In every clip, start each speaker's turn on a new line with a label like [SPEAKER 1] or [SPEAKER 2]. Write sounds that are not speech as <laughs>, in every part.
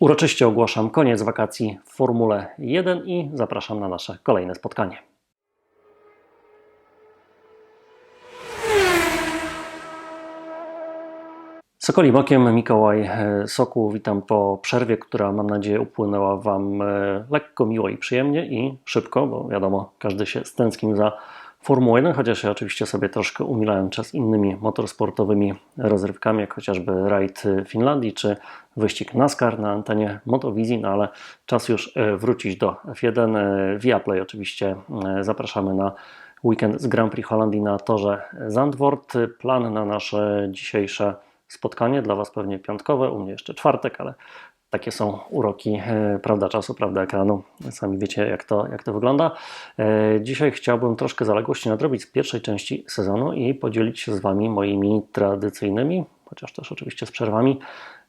[SPEAKER 1] Uroczyście ogłaszam koniec wakacji w Formule 1 i zapraszam na nasze kolejne spotkanie. Sokoli bokiem, Mikołaj e, Soku, witam po przerwie, która mam nadzieję upłynęła Wam e, lekko, miło i przyjemnie i szybko, bo wiadomo, każdy się stęsknił za Formułą 1, chociaż ja oczywiście sobie troszkę umilałem czas innymi motorsportowymi rozrywkami, jak chociażby rajd Finlandii czy wyścig NASCAR na antenie Motowizji, no ale czas już e, wrócić do F1. Viaplay oczywiście zapraszamy na weekend z Grand Prix Holandii na torze Zandvoort. Plan na nasze dzisiejsze spotkanie, dla Was pewnie piątkowe, u mnie jeszcze czwartek, ale takie są uroki, e, prawda czasu, prawda ekranu. Sami wiecie, jak to, jak to wygląda. E, dzisiaj chciałbym troszkę zaległości nadrobić z pierwszej części sezonu i podzielić się z Wami moimi tradycyjnymi, chociaż też oczywiście z przerwami,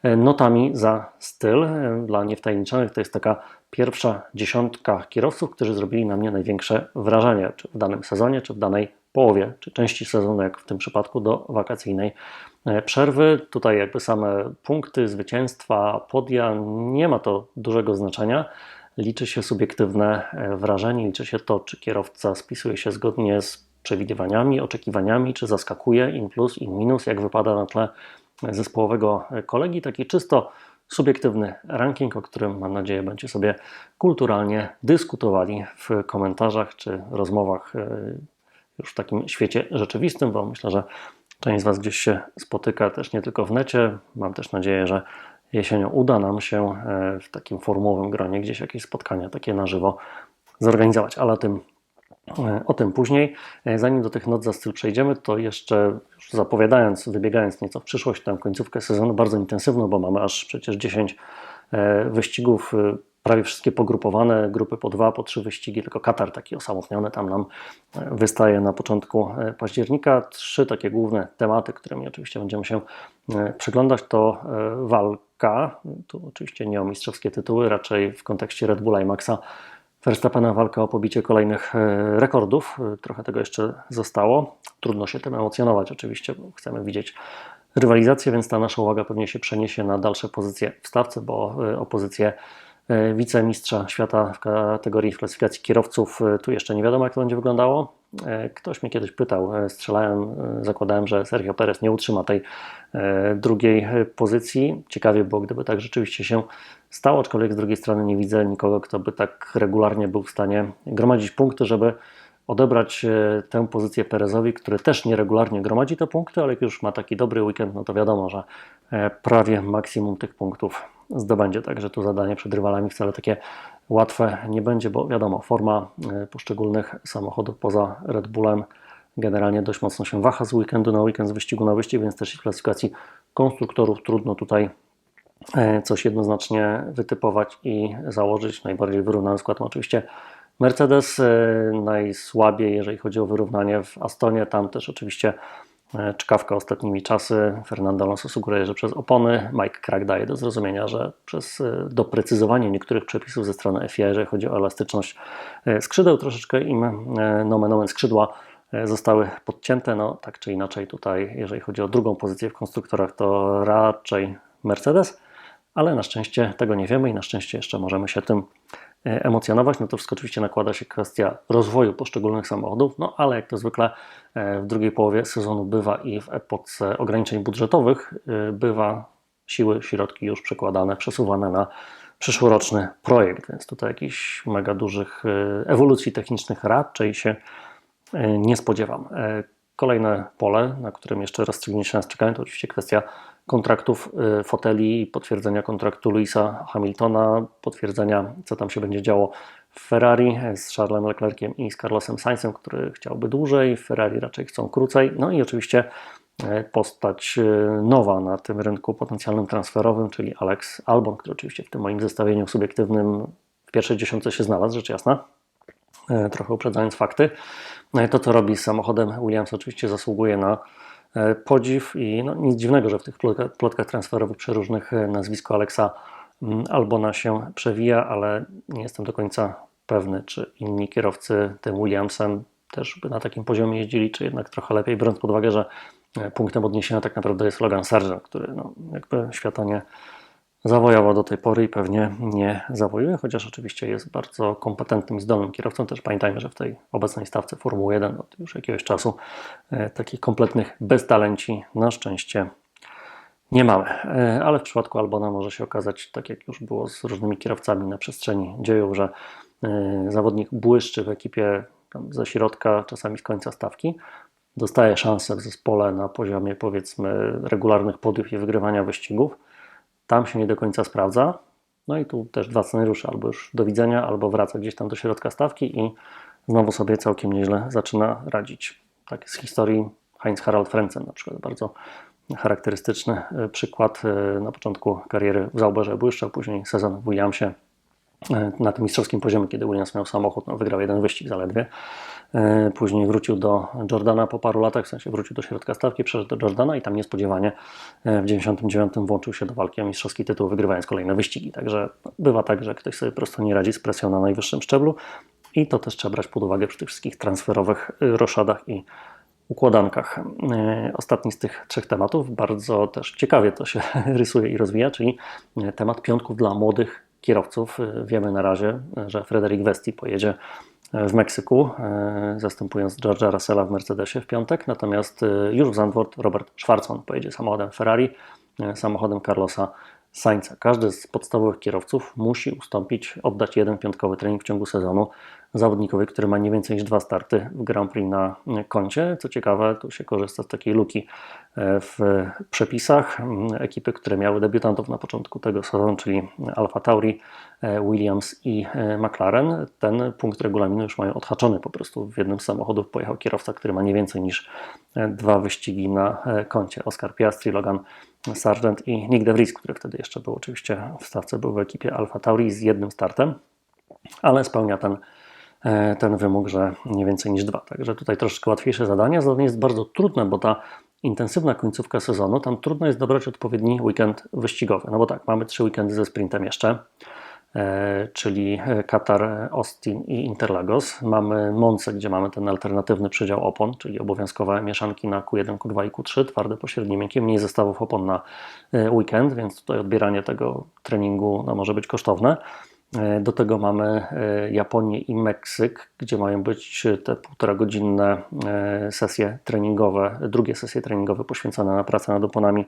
[SPEAKER 1] e, notami za styl. Dla niewtajemniczonych to jest taka pierwsza dziesiątka kierowców, którzy zrobili na mnie największe wrażenie, czy w danym sezonie, czy w danej połowie, czy części sezonu, jak w tym przypadku do wakacyjnej E, przerwy. Tutaj jakby same punkty, zwycięstwa, podia, nie ma to dużego znaczenia. Liczy się subiektywne e, wrażenie, liczy się to, czy kierowca spisuje się zgodnie z przewidywaniami, oczekiwaniami, czy zaskakuje in plus, in minus, jak wypada na tle zespołowego kolegi. Taki czysto subiektywny ranking, o którym mam nadzieję będziecie sobie kulturalnie dyskutowali w komentarzach czy rozmowach e, już w takim świecie rzeczywistym, bo myślę, że Część z Was gdzieś się spotyka też nie tylko w necie. Mam też nadzieję, że jesienią uda nam się e, w takim formułowym gronie gdzieś jakieś spotkania takie na żywo zorganizować, ale o tym, o tym później. E, zanim do tych not za styl przejdziemy, to jeszcze zapowiadając, wybiegając nieco w przyszłość, tę końcówkę sezonu bardzo intensywną, bo mamy aż przecież 10 wyścigów prawie wszystkie pogrupowane, grupy po dwa, po trzy wyścigi, tylko Katar taki osamotniony tam nam e, wystaje na początku e, października. Trzy takie główne tematy, którymi oczywiście będziemy się e, przyglądać, to walka, tu oczywiście nie o mistrzowskie tytuły, raczej w kontekście Red Bulla i Maxa Verstappena walka o pobicie kolejnych rekordów. Trochę tego jeszcze zostało. Trudno się tym emocjonować oczywiście, bo chcemy widzieć rywalizację, więc ta nasza uwaga pewnie się przeniesie na dalsze pozycje w stawce, bo o pozycję E, wicemistrza świata w kategorii w klasyfikacji kierowców. E, tu jeszcze nie wiadomo, jak to będzie wyglądało. E, ktoś mnie kiedyś pytał, strzelałem, zakładałem, że Sergio Perez nie utrzyma tej drugiej pozycji. Ciekawie było, gdyby tak rzeczywiście się stało, aczkolwiek z drugiej strony nie widzę nikogo, kto by tak regularnie był w stanie gromadzić punkty, żeby odebrać tę pozycję Perezowi, który też nieregularnie gromadzi te punkty, ale jak już ma taki dobry weekend, no to wiadomo, że prawie maksimum tych punktów zdobędzie. Także tu zadanie przed rywalami wcale takie łatwe nie będzie, bo wiadomo, forma e, poszczególnych samochodów poza Red Bullem generalnie dość mocno się waha z weekendu na weekend, z wyścigu na wyścig, więc też w klasyfikacji konstruktorów trudno tutaj e, coś jednoznacznie wytypować i założyć. Najbardziej wyrównany skład ma oczywiście Mercedes, e, najsłabiej jeżeli chodzi o wyrównanie w Astonie, tam też oczywiście czkawka ostatnimi czasy. Fernando Alonso sugeruje, że przez opony. Mike Crack daje do zrozumienia, że przez e, doprecyzowanie niektórych przepisów ze strony FIA, jeżeli chodzi o elastyczność e, skrzydeł, troszeczkę im nomen omen skrzydła zostały podcięte. No tak czy inaczej tutaj, jeżeli chodzi o drugą pozycję w konstruktorach, to raczej Mercedes, ale na szczęście tego nie wiemy i na szczęście jeszcze możemy się tym E, emocjonować, no to wszystko oczywiście nakłada się kwestia rozwoju poszczególnych samochodów, no ale jak to zwykle e, w drugiej połowie sezonu bywa i w epoce ograniczeń budżetowych e, bywa siły, środki już przekładane, przesuwane na przyszłoroczny projekt, więc tutaj jakichś mega dużych ewolucji technicznych raczej się nie spodziewam. Kolejne pole, na którym jeszcze rozstrzygnięcia nas czekają, to oczywiście kwestia kontraktów y, foteli, potwierdzenia kontraktu Louisa Hamiltona, potwierdzenia, co tam się będzie działo w Ferrari z Charlesem Leclerciem i z Carlosem Sainzem, który chciałby dłużej, Ferrari raczej chcą krócej. No i oczywiście y, postać y, nowa na tym rynku potencjalnym transferowym, czyli Alex Albon, który oczywiście w tym moim zestawieniu subiektywnym w pierwszej dziesiątce się znalazł, rzecz jasna, trochę uprzedzając fakty. No to, co robi z samochodem Williams, oczywiście zasługuje na E, podziw i no, nic dziwnego, że w tych plotkach transferowych przeróżnych e, nazwisko Alexa mm, Albona się przewija, ale nie jestem do końca pewny, czy inni kierowcy tym Williamsem też by na takim poziomie jeździli, czy jednak trochę lepiej, biorąc pod uwagę, że e, punktem odniesienia tak naprawdę jest Logan Sargent, który no, jakby świata nie zawojował do tej pory i pewnie nie zawojuje, chociaż oczywiście jest bardzo kompetentnym i zdolnym kierowcą. Też pamiętajmy, że w tej obecnej stawce Formuły 1 od już jakiegoś czasu e, takich kompletnych beztalenci na szczęście nie mamy. E, ale w przypadku Albona może się okazać, tak jak już było z różnymi kierowcami na przestrzeni dziejów, że e, zawodnik błyszczy w ekipie ze środka, czasami z końca stawki, dostaje szansę w zespole na poziomie powiedzmy regularnych podiów i wygrywania wyścigów tam się nie do końca sprawdza. No i tu też dwa scenariusze, albo już do widzenia, albo wraca gdzieś tam do środka stawki i znowu sobie całkiem nieźle zaczyna radzić. Tak z historii Heinz Harald Frenzen na przykład, bardzo charakterystyczny e, przykład. E, na początku kariery w Zauberze błyszczał, później sezon w Williamsie e, na tym mistrzowskim poziomie, kiedy Williams miał samochód, no, wygrał jeden wyścig zaledwie. E, później wrócił do Jordana po paru latach, w sensie wrócił do środka stawki, przeszedł do Jordana i tam niespodziewanie e, w 99 włączył się do walki o mistrzowski tytuł, wygrywając kolejne wyścigi. Także bywa tak, że ktoś sobie po prostu nie radzi z presją na najwyższym szczeblu i to też trzeba brać pod uwagę przy tych wszystkich transferowych e, roszadach i układankach. Ostatni z tych trzech tematów, bardzo też ciekawie to się <laughs> rysuje i rozwija, czyli temat piątków dla młodych kierowców. Wiemy na razie, że Frederick Westi pojedzie w Meksyku, e, zastępując George'a Russella w Mercedesie w piątek. Natomiast e, już w Zandvoort Robert Schwarzman pojedzie samochodem Ferrari, e, samochodem Carlosa Sainza. Każdy z podstawowych kierowców musi ustąpić, oddać jeden piątkowy trening w ciągu sezonu zawodnikowi, który ma nie więcej niż dwa starty w Grand Prix na koncie. Co ciekawe, tu się korzysta z takiej luki e, w przepisach. Ekipy, które miały debiutantów na początku tego sezonu, czyli Alfa Tauri, e, Williams i e, McLaren, ten punkt regulaminu już mają odhaczony. Po prostu w jednym z samochodów pojechał kierowca, który ma nie więcej niż dwa wyścigi na koncie. Oscar Piastri, Logan Sargent i Nick De Vries, który wtedy jeszcze był oczywiście w stawce, był w ekipie Alfa Tauri z jednym startem, ale spełnia ten ten wymóg, że nie więcej niż dwa. Także tutaj troszeczkę łatwiejsze zadanie. Zadanie jest bardzo trudne, bo ta intensywna końcówka sezonu, tam trudno jest dobrać odpowiedni weekend wyścigowy. No bo tak, mamy trzy weekendy ze sprintem jeszcze, e, czyli Katar, Austin i Interlagos. Mamy Monce, gdzie mamy ten alternatywny przydział opon, czyli obowiązkowe mieszanki na Q1, Q2 i Q3, twarde, pośrednie, miękkie, mniej zestawów opon na e, weekend, więc tutaj odbieranie tego treningu no, może być kosztowne. E, do tego mamy e, Japonię i Meksyk, gdzie mają być te półtora godzinne e, sesje treningowe, drugie sesje treningowe poświęcone na pracę nad oponami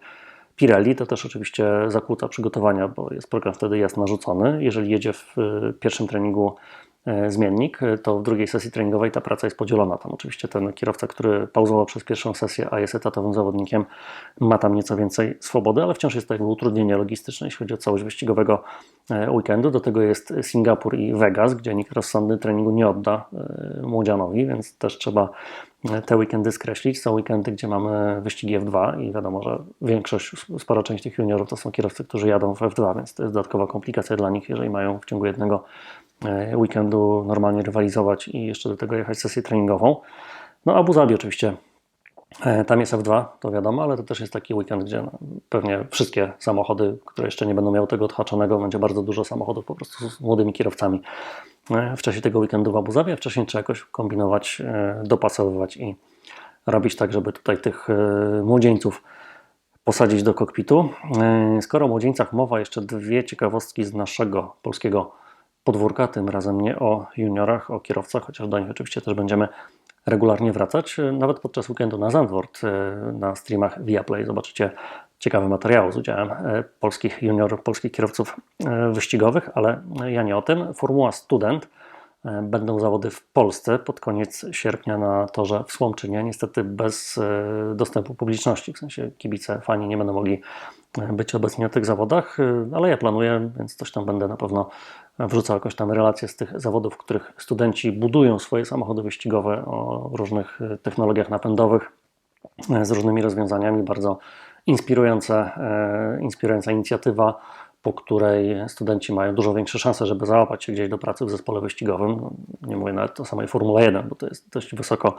[SPEAKER 1] Pirelli. To też oczywiście zakłóca przygotowania, bo jest program wtedy jest narzucony. Jeżeli jedzie w pierwszym treningu zmiennik, e, to w drugiej sesji treningowej ta praca jest podzielona. Tam oczywiście ten kierowca, który pauzował przez pierwszą sesję, a jest etatowym zawodnikiem, ma tam nieco więcej swobody, ale wciąż jest to jakby utrudnienie logistyczne, jeśli chodzi o całość wyścigowego e, weekendu. Do tego jest Singapur i Vegas, gdzie nikt rozsądny treningu nie odda młodzianowi, więc też trzeba te weekendy skreślić. Są weekendy, gdzie mamy wyścigi F2 i wiadomo, że większość, spora część tych juniorów to są kierowcy, którzy jadą w F2, więc to jest dodatkowa komplikacja dla nich, jeżeli mają w ciągu jednego E, weekendu normalnie rywalizować i jeszcze do tego jechać sesję treningową. No Abu Zabi oczywiście, e, tam jest F2, to wiadomo, ale to też jest taki weekend, gdzie no, pewnie wszystkie samochody, które jeszcze nie będą miały tego odhaczonego, będzie bardzo dużo samochodów po prostu z młodymi kierowcami e, w czasie tego weekendu w Abu Zabi, a wcześniej trzeba jakoś kombinować, dopasowywać i robić tak, żeby tutaj tych młodzieńców posadzić do kokpitu. Skoro o młodzieńcach mowa, jeszcze dwie ciekawostki z naszego polskiego podwórka, tym razem nie o juniorach, o kierowcach, chociaż do nich oczywiście też będziemy regularnie wracać. Nawet podczas weekendu na Zandvoort e, na streamach Viaplay zobaczycie ciekawy materiał z udziałem e, polskich juniorów, polskich kierowców e, wyścigowych, ale ja nie o tym. Formuła Student będą zawody w Polsce pod koniec sierpnia na torze w Słomczynie, niestety bez dostępu publiczności, w sensie kibice, fani nie będą mogli być obecni na tych zawodach, ale ja planuję, więc coś tam będę na pewno wrzucał jakoś tam relacje z tych zawodów, w których studenci budują swoje samochody wyścigowe o różnych e, technologiach napędowych e, z różnymi rozwiązaniami. Bardzo inspirujące, e, inspirująca inicjatywa, po której studenci mają dużo większe szanse, żeby załapać się gdzieś do pracy w zespole wyścigowym. Nie mówię nawet o samej Formule 1, bo to jest dość wysoko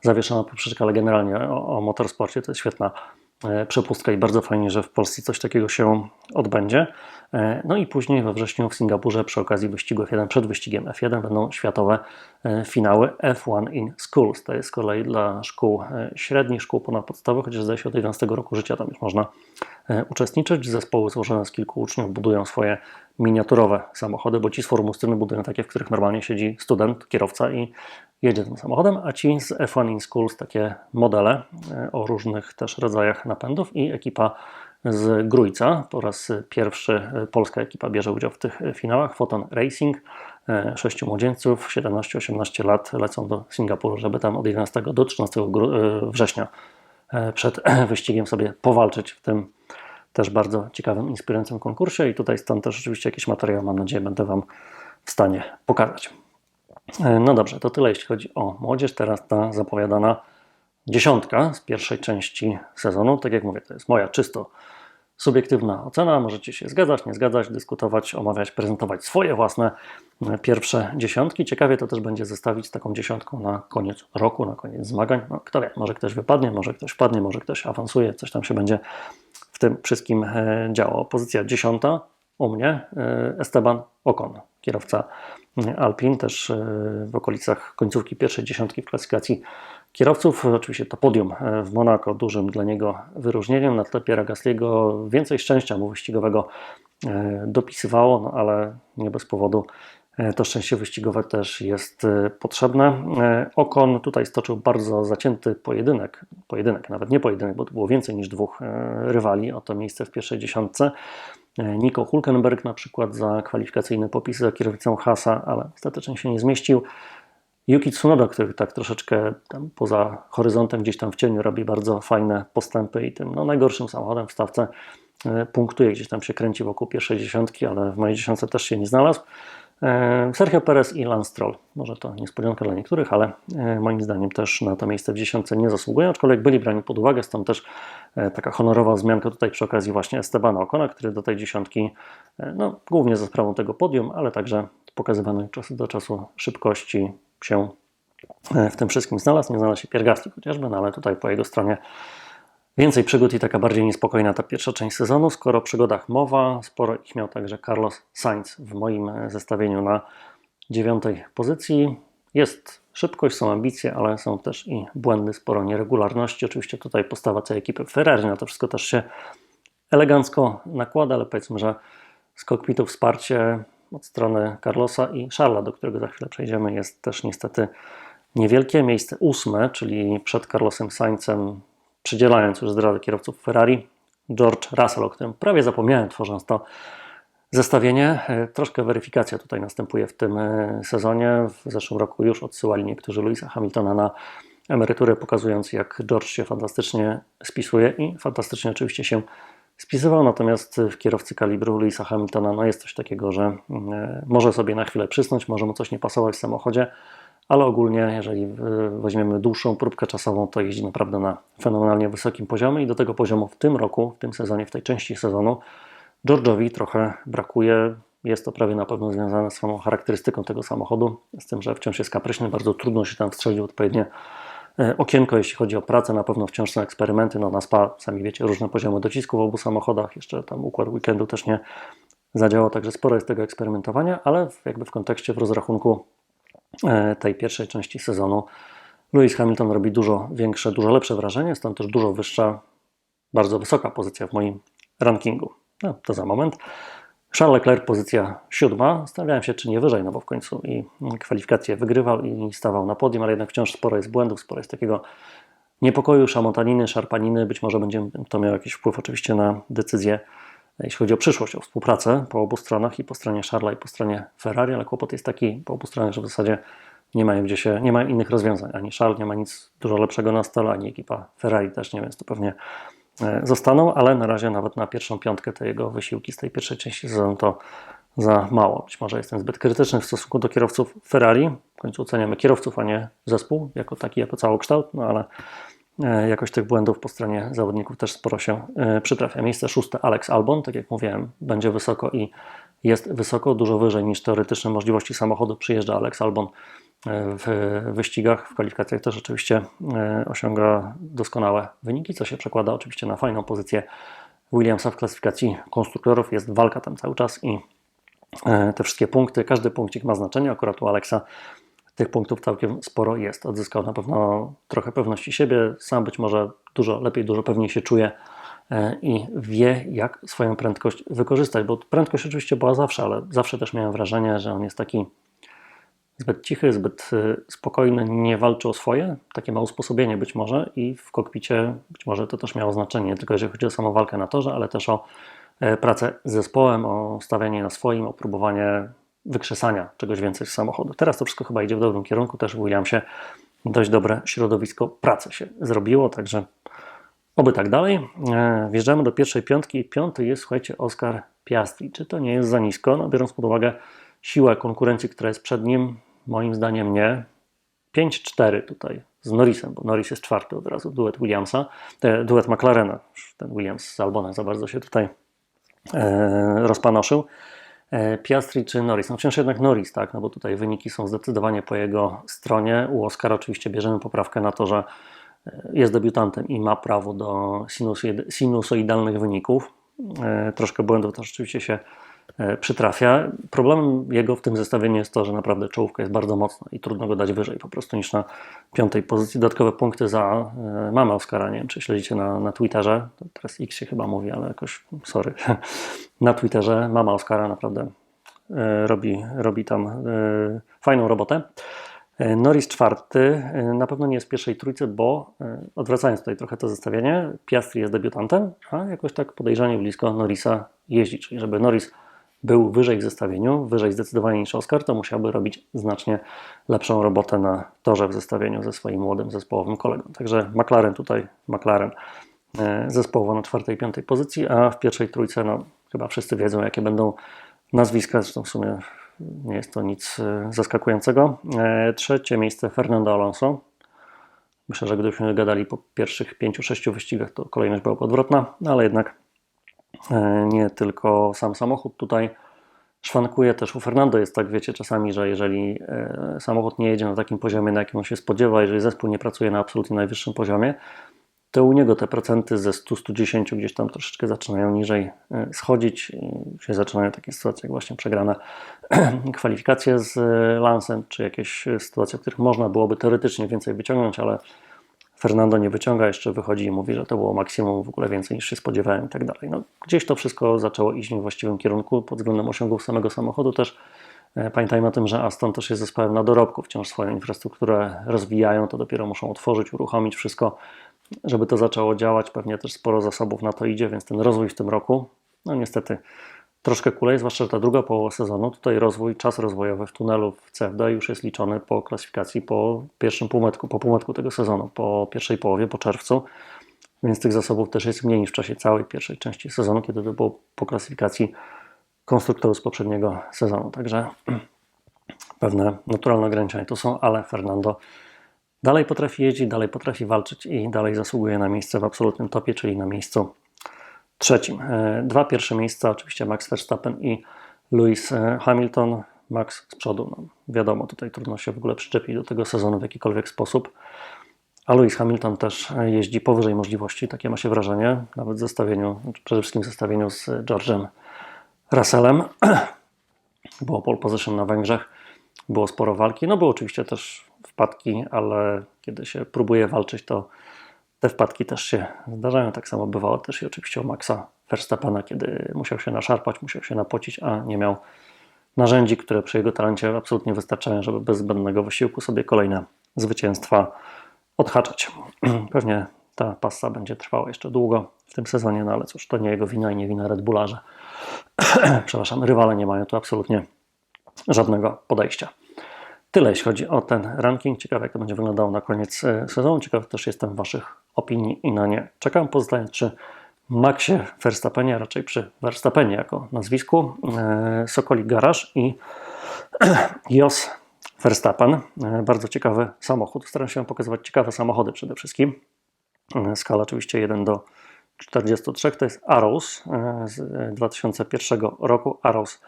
[SPEAKER 1] zawieszona poprzeczka, ale generalnie o, o motorsporcie to jest świetna przepustka i bardzo fajnie, że w Polsce coś takiego się odbędzie. E, no i później we wrześniu w Singapurze przy okazji wyścigu F1 przed wyścigiem F1 będą światowe e, finały F1 in Schools. To jest z kolei dla szkół e, średnich, szkół ponadpodstawowych, chociaż zdaje się od 11 roku życia tam już można uczestniczyć. Zespoły złożone z kilku uczniów budują swoje miniaturowe samochody, bo ci z Formuły budują takie, w których normalnie siedzi student, kierowca i jedzie tym samochodem, a ci z F1 in Schools takie modele o różnych też rodzajach napędów i ekipa z Grójca. Po raz pierwszy polska ekipa bierze udział w tych finałach. Photon Racing. E, sześciu młodzieńców, 17-18 lat lecą do Singapuru, żeby tam od 11 do 13 e, września e, przed <clears throat> wyścigiem sobie powalczyć w tym też bardzo ciekawym, inspirującym konkursie. I tutaj stąd też oczywiście jakiś materiał, mam nadzieję, będę Wam w stanie pokazać. No dobrze, to tyle jeśli chodzi o młodzież. Teraz ta zapowiadana dziesiątka z pierwszej części sezonu. Tak jak mówię, to jest moja czysto subiektywna ocena. Możecie się zgadzać, nie zgadzać, dyskutować, omawiać, prezentować swoje własne e, pierwsze dziesiątki. Ciekawie to też będzie zestawić taką dziesiątką na koniec roku, na koniec zmagań. No, kto wie, może ktoś wypadnie, może ktoś wpadnie, może ktoś awansuje, coś tam się będzie w tym wszystkim e, działo. Pozycja dziesiąta u mnie e, Esteban Ocon, kierowca Alpin, też w okolicach końcówki pierwszej dziesiątki w klasyfikacji kierowców. Oczywiście to podium e, w Monako dużym dla niego wyróżnieniem. Na tle Pierre Gasly'ego więcej szczęścia mu wyścigowego e, dopisywało, no ale nie bez powodu e, to szczęście wyścigowe też jest potrzebne. Okon tutaj stoczył bardzo zacięty pojedynek, pojedynek, nawet nie pojedynek, bo to było więcej niż dwóch rywali o to miejsce w pierwszej dziesiątce. Nico Hulkenberg na przykład za kwalifikacyjny popis za kierownicą Hasa, ale ostatecznie się nie zmieścił. Yuki Tsunoda, który tak troszeczkę poza horyzontem, gdzieś tam w cieniu robi bardzo fajne postępy i tym no, najgorszym samochodem w stawce e, punktuje, gdzieś tam się kręci wokół pierwszej dziesiątki, ale w mojej dziesiątce też się nie znalazł. E, Sergio Perez i Lance Stroll. Może to niespodzianka dla niektórych, ale e, moim zdaniem też na to miejsce w dziesiątce nie zasługują, aczkolwiek byli brani pod uwagę, stąd też taka honorowa wzmianka tutaj przy okazji właśnie Estebana Ocona, który do tej dziesiątki, no głównie za sprawą tego podium, ale także pokazywanej czasu do czasu szybkości, się e, w tym wszystkim znalazł. Nie znalazł się Piergasti chociażby, no ale tutaj po jego stronie więcej przygód i taka bardziej niespokojna ta pierwsza część sezonu. Skoro o przygodach mowa, sporo ich miał także Carlos Sainz w moim e, zestawieniu na dziewiątej pozycji. Jest szybkość, są ambicje, ale są też i błędy, sporo nieregularności. Oczywiście tutaj postawa całej ekipy Ferrari na to wszystko też się elegancko nakłada, ale powiedzmy, że z kokpitu wsparcie od strony Carlosa i Charlesa, do którego za chwilę przejdziemy, jest też niestety niewielkie. Miejsce ósme, czyli przed Carlosem Saincem, przydzielając już zdradę kierowców Ferrari, George Russell, o którym prawie zapomniałem tworząc to zestawienie. E, troszkę weryfikacja tutaj następuje w tym e, sezonie. W zeszłym roku już odsyłali niektórzy Louisa Hamiltona na emeryturę, pokazując jak George się fantastycznie spisuje i fantastycznie oczywiście się spisywał, natomiast w kierowcy kalibru Louisa Hamiltona no jest coś takiego, że mm, może sobie na chwilę przysnąć, może mu coś nie pasować w samochodzie, ale ogólnie, jeżeli weźmiemy dłuższą próbkę czasową, to jeździ naprawdę na fenomenalnie wysokim poziomie i do tego poziomu w tym roku, w tym sezonie, w tej części sezonu George'owi trochę brakuje. Jest to prawie na pewno związane z samą charakterystyką tego samochodu, z tym, że wciąż jest kapryśny, bardzo trudno się tam wstrzelić odpowiednie E, okienko, jeśli chodzi o pracę, na pewno wciąż są eksperymenty. No, na SPA, sami wiecie, różne poziomy docisku w obu samochodach. Jeszcze tam układ weekendu też nie zadziałał, także sporo jest tego eksperymentowania, ale jakby w kontekście, w rozrachunku e, tej pierwszej części sezonu Lewis Hamilton robi dużo większe, dużo lepsze wrażenie, stąd też dużo wyższa, bardzo wysoka pozycja w moim rankingu. No, to za moment. Charles Leclerc pozycja siódma. Zastanawiałem się, czy nie wyżej, no bo w końcu i kwalifikacje wygrywał i stawał na podium, ale jednak wciąż sporo jest błędów, sporo jest takiego niepokoju, szamotaniny, szarpaniny. Być może będzie to miało jakiś wpływ oczywiście na decyzję, jeśli chodzi o przyszłość, o współpracę po obu stronach i po stronie Charlesa i po stronie Ferrari, ale kłopot jest taki po obu stronach, że w zasadzie nie mają gdzie się, nie ma innych rozwiązań. Ani Charles nie ma nic dużo lepszego na stole, ani ekipa Ferrari też nie, więc to pewnie zostaną, ale na razie nawet na pierwszą piątkę te jego wysiłki z tej pierwszej części sezonu to za mało. Być może jestem zbyt krytyczny w stosunku do kierowców Ferrari. W końcu oceniamy kierowców, a nie zespół jako taki, jako całokształt, no ale e, jakoś tych błędów po stronie zawodników też sporo się e, przytrafia. Miejsce szóste Alex Albon, tak jak mówiłem, będzie wysoko i jest wysoko, dużo wyżej niż teoretyczne możliwości samochodu. Przyjeżdża Alex Albon w wyścigach, w kwalifikacjach też oczywiście e, osiąga doskonałe wyniki, co się przekłada oczywiście na fajną pozycję Williamsa w klasyfikacji konstruktorów. Jest walka tam cały czas i e, te wszystkie punkty, każdy punkcik ma znaczenie. Akurat u Alexa tych punktów całkiem sporo jest. Odzyskał na pewno trochę pewności siebie, sam być może dużo lepiej, dużo pewniej się czuje e, i wie, jak swoją prędkość wykorzystać, bo prędkość oczywiście była zawsze, ale zawsze też miałem wrażenie, że on jest taki zbyt cichy, zbyt e, spokojny, nie walczy o swoje, takie ma usposobienie być może i w kokpicie być może to też miało znaczenie, nie tylko jeżeli chodzi o samą walkę na torze, ale też o e, pracę z zespołem, o stawianie na swoim, o próbowanie wykrzesania czegoś więcej z samochodu. Teraz to wszystko chyba idzie w dobrym kierunku, też w Williamsie dość dobre środowisko pracy się zrobiło, także oby tak dalej. E, wjeżdżamy do pierwszej piątki. Piąty jest, słuchajcie, Oscar Piastri. Czy to nie jest za nisko? No, biorąc pod uwagę siłę konkurencji, która jest przed nim, moim zdaniem nie. 5-4 tutaj z Norrisem, bo Norris jest czwarty od razu, duet Williamsa, e, duet McLarena. Ten Williams z Albona za bardzo się tutaj e, rozpanoszył. E, Piastri czy Norris? No wciąż jednak Norris, tak, no bo tutaj wyniki są zdecydowanie po jego stronie. U Oscara oczywiście bierzemy poprawkę na to, że jest debiutantem i ma prawo do sinusoidalnych wyników. E, troszkę błędów to rzeczywiście się E, przytrafia. Problemem jego w tym zestawieniu jest to, że naprawdę czołówka jest bardzo mocna i trudno go dać wyżej po prostu niż na piątej pozycji. Dodatkowe punkty za e, mamę Oscara, nie wiem czy śledzicie na, na Twitterze, teraz X się chyba mówi, ale jakoś sorry, <laughs> na Twitterze mama Oscara naprawdę robi, robi tam fajną robotę. Norris czwarty, na pewno nie jest w pierwszej trójce, bo odwracając tutaj trochę to zestawienie, Piastri jest debiutantem, a jakoś tak podejrzanie blisko Norrisa jeździ, czyli żeby Norris był wyżej w zestawieniu, wyżej zdecydowanie niż Oscar, to musiałby robić znacznie lepszą robotę na torze w zestawieniu ze swoim młodym zespołowym kolegą. Także McLaren tutaj, McLaren e, zespołowo na czwartej, piątej pozycji, a w pierwszej trójce, no chyba wszyscy wiedzą, jakie będą nazwiska, zresztą w sumie nie jest to nic e, zaskakującego. E, trzecie miejsce Fernando Alonso. Myślę, że gdybyśmy gadali po pierwszych pięciu, sześciu wyścigach, to kolejność byłaby odwrotna, no ale jednak E, nie tylko sam samochód tutaj szwankuje. Też u Fernando jest tak, wiecie, czasami, że jeżeli samochód nie jedzie na takim poziomie, na jakim on się spodziewa, jeżeli zespół nie pracuje na absolutnie najwyższym poziomie, to u niego te procenty ze 100-110 gdzieś tam troszeczkę zaczynają niżej e, schodzić i się zaczynają takie sytuacje jak właśnie przegrane <clears throat> kwalifikacje z Lansem, czy jakieś sytuacje, w których można byłoby teoretycznie więcej wyciągnąć, ale Fernando nie wyciąga, jeszcze wychodzi i mówi, że to było maksimum, w ogóle więcej niż się spodziewałem i tak dalej. No, gdzieś to wszystko zaczęło iść w właściwym kierunku pod względem osiągów samego samochodu też. E, pamiętajmy o tym, że Aston też jest zespołem na dorobku, wciąż swoją infrastrukturę rozwijają, to dopiero muszą otworzyć, uruchomić wszystko, żeby to zaczęło działać. Pewnie też sporo zasobów na to idzie, więc ten rozwój w tym roku, no niestety troszkę kulej, zwłaszcza ta druga połowa sezonu. Tutaj rozwój, czas rozwojowy w tunelu w CFD już jest liczony po klasyfikacji po pierwszym półmetku, po półmetku tego sezonu, po pierwszej połowie, po czerwcu. Więc tych zasobów też jest mniej niż w czasie całej pierwszej części sezonu, kiedy to było po klasyfikacji konstruktorów z poprzedniego sezonu. Także <clears throat> pewne naturalne ograniczenia to są, ale Fernando dalej potrafi jeździć, dalej potrafi walczyć i dalej zasługuje na miejsce w absolutnym topie, czyli na miejscu trzecim. E, dwa pierwsze miejsca, oczywiście Max Verstappen i Lewis e, Hamilton. Max z przodu, no, wiadomo, tutaj trudno się w ogóle przyczepić do tego sezonu w jakikolwiek sposób. A Lewis Hamilton też jeździ powyżej możliwości, takie ma się wrażenie, nawet w zestawieniu, przede wszystkim w zestawieniu z George'em Russellem. <clears throat> Było pole position na Węgrzech, było sporo walki, no było oczywiście też wpadki, ale kiedy się próbuje walczyć, to te wpadki też się zdarzają. Tak samo bywało też i oczywiście u Maxa Verstappena, kiedy musiał się naszarpać, musiał się napocić, a nie miał narzędzi, które przy jego talencie absolutnie wystarczają, żeby bez zbędnego wysiłku sobie kolejne zwycięstwa odhaczać. <clears throat> Pewnie ta passa będzie trwała jeszcze długo w tym sezonie, no ale cóż, to nie jego wina i nie wina Red Bulla, że <clears throat> przepraszam, rywale nie mają tu absolutnie żadnego podejścia. Tyle jeśli chodzi o ten ranking. Ciekawe jak to będzie wyglądało na koniec e, sezonu. Ciekaw też jestem Waszych opinii i na nie czekam. Pozostając przy Maxie Verstappenie, raczej przy Verstappenie jako nazwisku, e, Sokoli Garaż i <clears throat> Jos Verstappen. E, bardzo ciekawy samochód. Staram się pokazywać ciekawe samochody przede wszystkim. Skala oczywiście 1 do 43 to jest Arrows z 2001 roku. Arrows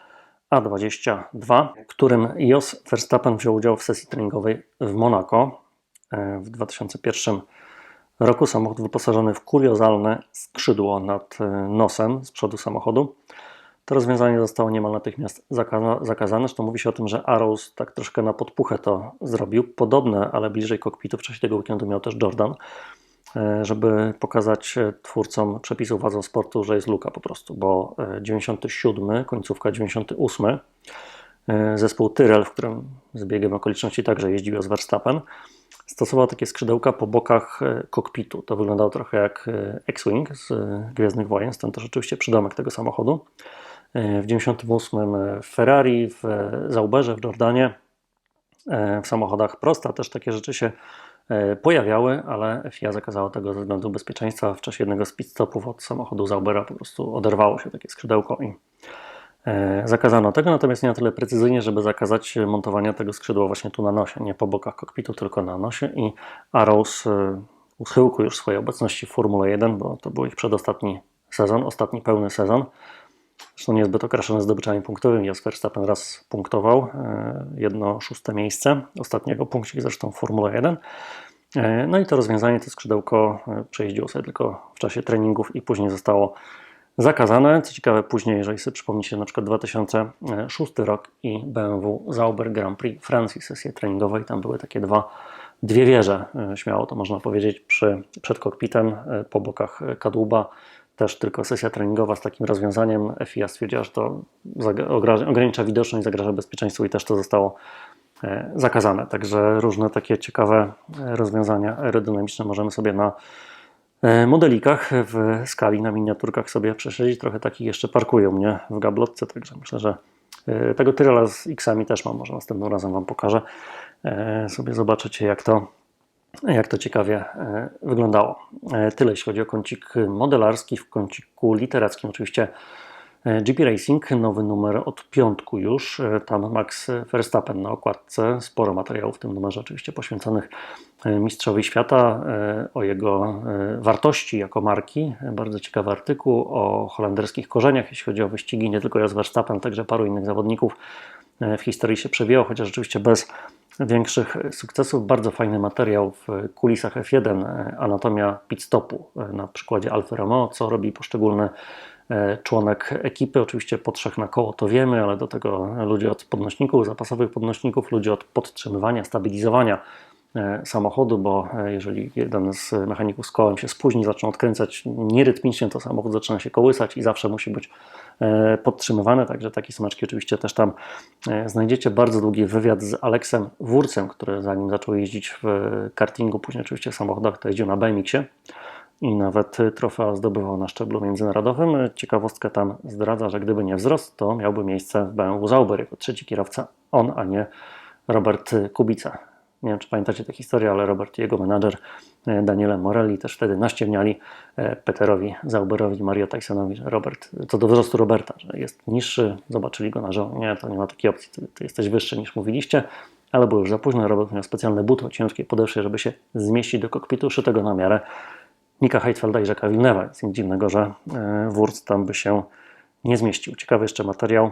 [SPEAKER 1] a22, którym Jos Verstappen wziął udział w sesji treningowej w Monaco e, w 2001 roku. Samochód wyposażony w kuriozalne skrzydło nad e, nosem z przodu samochodu. To rozwiązanie zostało niemal natychmiast zakaza- zakazane. Zresztą mówi się o tym, że Arrows tak troszkę na podpuchę to zrobił. Podobne, ale bliżej kokpitu w czasie tego weekendu miał też Jordan, e, żeby pokazać e, twórcom przepisów wadzą sportu, że jest luka po prostu, bo e, 97, końcówka 98, e, zespół Tyrrell, w którym z biegiem okoliczności także jeździł z Verstappen, stosował takie skrzydełka po bokach e, kokpitu. To wyglądało trochę jak e, X-Wing z e, Gwiezdnych Wojen, stąd też oczywiście przydomek tego samochodu. E, W 98 w Ferrari, w e, Zauberze, w Jordanie, e, w samochodach Prosta też takie rzeczy się e, pojawiały, ale FIA zakazała tego ze względu bezpieczeństwa. W czasie jednego z pit stopów od samochodu Zaubera po prostu oderwało się takie skrzydełko i e, zakazano tego, natomiast nie na tyle precyzyjnie, żeby zakazać montowania tego skrzydła właśnie tu na nosie, nie po bokach kokpitu, tylko na nosie i Arrows e, u schyłku już swojej obecności w Formule 1, bo to był ich przedostatni sezon, ostatni pełny sezon. Zresztą niezbyt okraszony zdobyczami punktowymi. Jos Verstappen raz punktował, e, jedno szóste miejsce, ostatniego punkcik zresztą w Formule 1. E, No i to rozwiązanie, to skrzydełko e, przejeździło sobie tylko w czasie treningów i później zostało zakazane. Co ciekawe, później, jeżeli sobie przypomnicie na przykład 2006 rok i BMW Zauber Grand Prix Francji, sesje treningowe, i tam były takie dwa, dwie wieże, śmiało to można powiedzieć, przy, przed kokpitem, po bokach kadłuba, też tylko sesja treningowa z takim rozwiązaniem. FIA stwierdziła, że to ogranicza widoczność, zagraża bezpieczeństwu i też to zostało e, zakazane. Także różne takie ciekawe e, rozwiązania aerodynamiczne możemy sobie na e, modelikach w skali, na miniaturkach sobie prześledzić. Trochę takich jeszcze parkują mnie w gablotce, także myślę, że tego Tyrella z X-ami też mam, może następnym razem Wam pokażę. Sobie zobaczycie jak to, jak to ciekawie e, wyglądało. E, Tyle jeśli chodzi o kącik modelarski. W kąciku literackim oczywiście e, GP Racing, nowy numer od piątku już. Tam Max Verstappen na okładce. Sporo materiałów w tym numerze oczywiście poświęconych mistrzowi świata, o jego wartości jako marki. Bardzo ciekawy artykuł o holenderskich korzeniach, jeśli chodzi o wyścigi, nie tylko Jos Verstappen, także paru innych zawodników w historii się przebijało, chociaż rzeczywiście bez większych sukcesów. Bardzo fajny materiał w kulisach F1, e, anatomia pit stopu e, na przykładzie Alfa Romeo, co robi poszczególny e, członek ekipy. Oczywiście po trzech na koło to wiemy, ale do tego ludzie od podnośników, zapasowych podnośników, ludzie od podtrzymywania, stabilizowania samochodu, bo e, jeżeli jeden z mechaników z kołem się spóźni, zaczną odkręcać nierytmicznie, to samochód zaczyna się kołysać i zawsze musi być e, podtrzymywany, także takie smaczki oczywiście też tam e, znajdziecie. Bardzo długi wywiad z Aleksem Wurcem, który zanim zaczął jeździć w kartingu, później oczywiście w samochodach, to jeździł na BMX-ie i nawet trofea zdobywał na szczeblu międzynarodowym. Ciekawostka tam zdradza, że gdyby nie wzrost, to miałby miejsce w BMW Zauber jako trzeci kierowca, on, a nie Robert Kubica. Nie wiem, czy pamiętacie tę historię, ale Robert i jego menadżer e, Daniele Morelli też wtedy naściemniali e, Peterowi Zauberowi Mario Tysonowi, że Robert, co do wzrostu Roberta, że jest niższy, zobaczyli go na żoł. Nie, to nie ma takiej opcji, ty, ty jesteś wyższy niż mówiliście, ale było już za późno. Robert miał specjalne buty o ciężkiej podeszwie, żeby się zmieścić do kokpitu, szytego na miarę Nika Heidfelda i Villeneuve'a, więc nic dziwnego, że e, Wurz tam by się nie zmieścił. Ciekawy jeszcze materiał,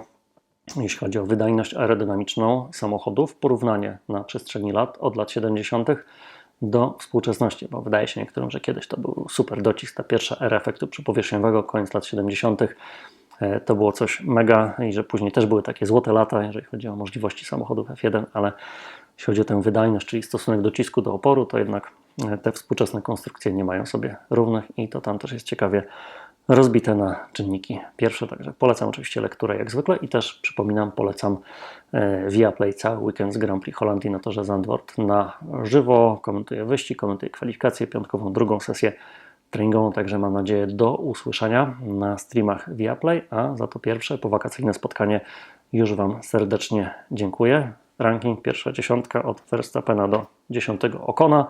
[SPEAKER 1] jeśli chodzi o wydajność aerodynamiczną samochodów, porównanie na przestrzeni lat od lat 70. do współczesności, bo wydaje się niektórym, że kiedyś to był super docisk, ta pierwsza era efektu przypowierzchniowego, koniec lat 70. e, To było coś mega i że później też były takie złote lata, jeżeli chodzi o możliwości samochodów F1, ale jeśli chodzi o tę wydajność, czyli stosunek docisku do oporu, to jednak e, te współczesne konstrukcje nie mają sobie równych i to tam też jest ciekawie rozbite na czynniki. Pierwsze, także polecam oczywiście lekturę jak zwykle i też przypominam, polecam e, Viaplay cały weekend z Grand Prix Holandii na torze Zandvoort. Na żywo, komentuję wyścig, komentuję kwalifikację, piątkową drugą sesję treningową, także mam nadzieję do usłyszenia na streamach Viaplay, a za to pierwsze powakacyjne spotkanie już Wam serdecznie dziękuję. Ranking pierwsza dziesiątka od Verstappena do dziesiątego Okona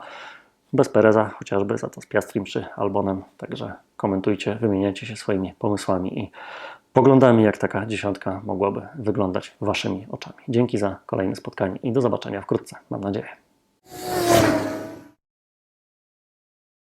[SPEAKER 1] bez Pereza, chociażby za to z Piastrim czy Albonem. Także komentujcie, wymieniajcie się swoimi pomysłami i poglądami, jak taka dziesiątka mogłaby wyglądać Waszymi oczami. Dzięki za kolejne spotkanie i do zobaczenia wkrótce, mam nadzieję.